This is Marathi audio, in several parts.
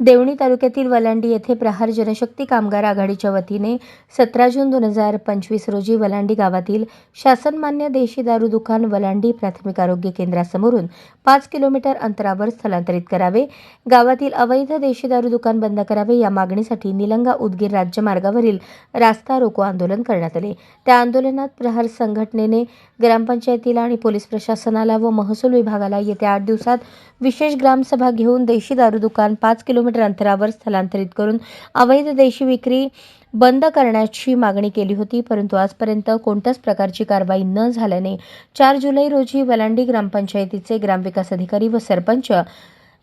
Deoni तालुक्यातील वलांडी येथे प्रहार जनशक्ती कामगार आघाडीच्या वतीने सतरा जून दोन हजार पंचवीस रोजी वलांडी गावातील शासनमान्य देशी दारू दुकान वलांडी प्राथमिक आरोग्य केंद्रासमोरून पाच किलोमीटर अंतरावर स्थलांतरित करावे. गावातील अवैध देशी दारू दुकान बंद करावे या मागणीसाठी निलंगा उदगीर राज्य मार्गावरील रास्ता रोको आंदोलन करण्यात आले. त्या आंदोलनात प्रहार संघटनेने ग्रामपंचायतीला आणि पोलीस प्रशासनाला व महसूल विभागाला येत्या आठ दिवसात विशेष ग्रामसभा घेऊन देशी दारू दुकान पाच किलोमीटर अंतरावर स्थलांतरित करून अवैध देशी विक्री बंद करण्याची मागणी केली होती परंतु आजपर्यंत कोणत्याच प्रकारची कारवाई न झाल्याने चार जुलै रोजी वलांडी ग्रामपंचायतीचे ग्रामविकास अधिकारी व सरपंच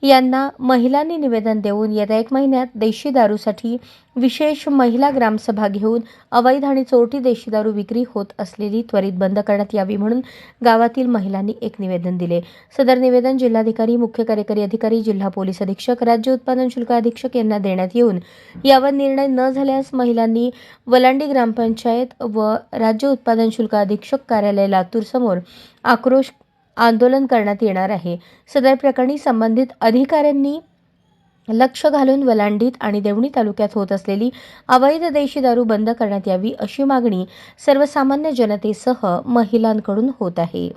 यांना महिलांनी निवेदन देऊन येत्या एक महिन्यात देशी दारूसाठी विशेष महिला ग्रामसभा घेऊन अवैध आणि चोरटी देशी दारू विक्री होत असलेली त्वरित बंद करण्यात यावी म्हणून गावातील महिलांनी एक निवेदन दिले. सदर निवेदन जिल्हाधिकारी मुख्य कार्यकारी अधिकारी जिल्हा पोलीस अधीक्षक राज्य उत्पादन शुल्क अधीक्षक यांना देण्यात येऊन यावर निर्णय न झाल्यास महिलांनी वलांडी ग्रामपंचायत व राज्य उत्पादन शुल्क अधीक्षक कार्यालय लातूर समोर आक्रोश आंदोलन करण्यात येणार आहे. सदर प्रकरणी संबंधित अधिकाऱ्यांनी लक्ष घालून वलांडीत आणि देवणी तालुक्यात होत असलेली अवैध देशी दारू बंद करण्यात यावी अशी मागणी सर्वसामान्य जनतेसह महिलांकडून होत आहे.